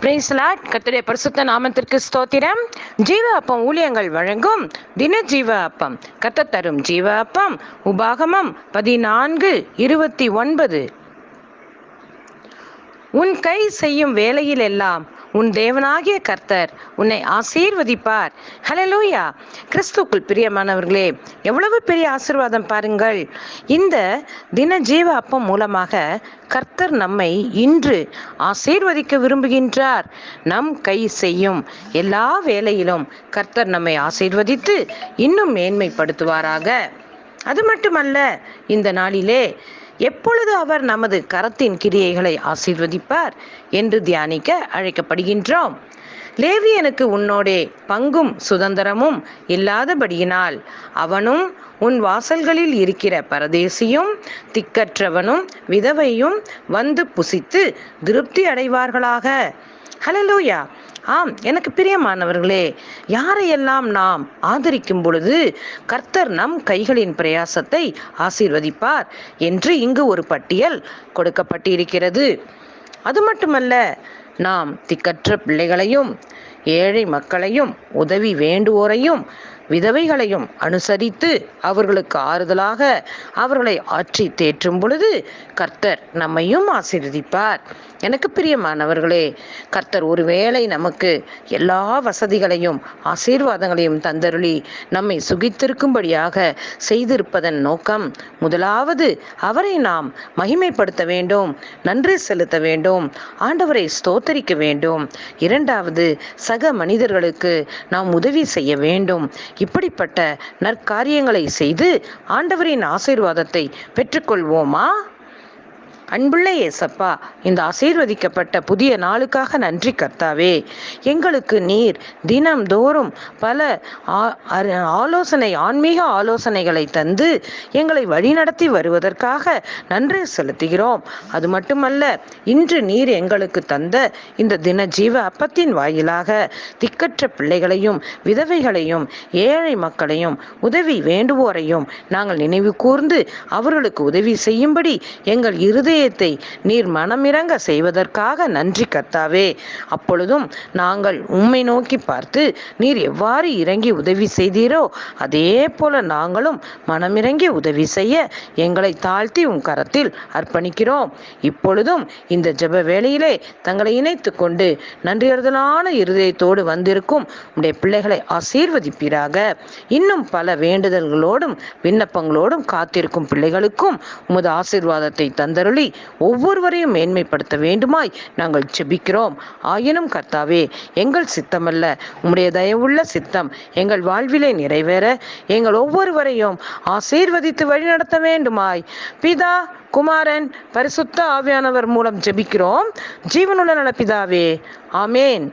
பிரைஸ்லாட் கத்துடைய பரிசுத்த நாமத்திற்கு ஸ்தோத்திரம். ஜீவ அப்பம் ஊழியங்கள் வழங்கும் தின ஜீவ அப்பம் கத்த தரும் ஜீவ அப்பம் உபாகமம் பதினான்கு இருபத்தி ஒன்பது. உன் கை செய்யும் வேலையில் எல்லாம் உன் தேவனாகிய கர்த்தர் உன்னை ஆசீர்வதிப்பார். ஹலலூயா கிறிஸ்துக்குள் பிரியமானவர்களே எவ்வளவு பெரிய ஆசீர்வாதம் பாருங்கள். இந்த தின ஜீவ அப்பம் மூலமாக கர்த்தர் நம்மை இன்று ஆசீர்வதிக்க விரும்புகின்றார். நம் கை செய்யும் எல்லா வேலையிலும் கர்த்தர் நம்மை ஆசீர்வதித்து இன்னும் மேன்மைப்படுத்துவாராக. அது மட்டுமல்ல இந்த நாளிலே எப்பொழுது அவர் நமது கரத்தின் கிரியைகளை ஆசீர்வதிப்பார் என்று தியானிக்க அழைக்கப்படுகின்றோம். லேவியனுக்கு உன்னோடே பங்கும் சுதந்திரமும் இல்லாதபடியினால் அவனும் உன் வாசல்களில் இருக்கிற பரதேசியும் திக்கற்றவனும் விதவையும் வந்து புசித்து திருப்தி அடைவார்களாக. ஹலலூயா ஆம் எனக்கு பிரியமானவர்களே யாரையெல்லாம் நாம் ஆதரிக்கும் பொழுது கர்த்தர் நம் கைகளின் பிரயாசத்தை ஆசீர்வதிப்பார் என்று இங்கு ஒரு பட்டியல் கொடுக்கப்பட்டிருக்கிறது. அது மட்டுமல்ல நாம் திக்கற்ற பிள்ளைகளையும் ஏழை மக்களையும் உதவி வேண்டுவோரையும் விதவைகளையும் அனுசரித்து அவர்களுக்கு ஆறுதலாக அவர்களை ஆற்றி தேற்றும் பொழுது கர்த்தர் நம்மையும் ஆசீர்வதிப்பார். எனக்கு பிரியமானவர்களே கர்த்தர் ஒருவேளை நமக்கு எல்லா வசதிகளையும் ஆசீர்வாதங்களையும் தந்தருளி நம்மை சுகித்திருக்கும்படியாக செய்திருப்பதன் நோக்கம் முதலாவது அவரை நாம் மகிமைப்படுத்த வேண்டும் நன்றி செலுத்த வேண்டும் ஆண்டவரை ஸ்தோத்தரிக்க வேண்டும். இரண்டாவது சக மனிதர்களுக்கு நாம் உதவி செய்ய வேண்டும். இப்படிப்பட்ட நற்காரியங்களை செய்து ஆண்டவரின் ஆசீர்வாதத்தை பெற்றுக்கொள்வோமா? அன்புள்ள ஏசப்பா இந்த ஆசீர்வதிக்கப்பட்ட புதிய நாளுக்காக நன்றி கர்த்தாவே. எங்களுக்கு நீர் தினம்தோறும் பல ஆலோசனை ஆன்மீக ஆலோசனைகளை தந்து எங்களை வழிநடத்தி வருவதற்காக நன்றி செலுத்துகிறோம். அது மட்டுமல்ல இன்று நீர் எங்களுக்கு தந்த இந்த தின ஜீவ அப்பத்தின் வாயிலாக திக்கற்ற பிள்ளைகளையும் விதவைகளையும் ஏழை மக்களையும் உதவி வேண்டுவோரையும் நாங்கள் நினைவு கூர்ந்து அவர்களுக்கு உதவி செய்யும்படி எங்கள் இருதய இருதயத்தை நீர் மனமிறங்க செய்வதற்காக நன்றி கர்த்தாவே அப்பொழுதும் நாங்கள் உம்மை நோக்கி பார்த்து நீர் எவ்வாறு இறங்கி உதவி செய்தீரோ அதே போல நாங்களும் மனமிறங்கி உதவி செய்ய எங்களை தாழ்த்தி உன் கரத்தில் அர்ப்பணிக்கிறோம். இப்பொழுதும் இந்த ஜெப வேளையிலே தங்களை இணைத்து கொண்டு நன்றியறுதலான இருதயத்தோடு வந்திருக்கும் உடைய பிள்ளைகளை ஆசீர்வதிப்பீராக. இன்னும் பல வேண்டுதல்களோடும் விண்ணப்பங்களோடும் காத்திருக்கும் பிள்ளைகளுக்கும் உமது ஆசீர்வாதத்தை தந்தருளி ஒவ்வொருவரையும் மேன்மைப்படுத்த வேண்டுமாய் நாங்கள் செபிக்கிறோம் ஆயினும் கர்த்தாவே எங்கள் சித்தமல்ல. உம்முடைய தயவுள்ள சித்தம் எங்கள் வாழ்விலே நிறைவேற எங்கள் ஒவ்வொருவரையும் ஆசீர்வதித்து வழிநடத்த வேண்டுமாய். பிதா குமாரன் பரிசுத்த ஆவியானவர் மூலம் ஜெபிக்கிறோம். ஜீவனுள்ள நல பிதாவே ஆமேன்.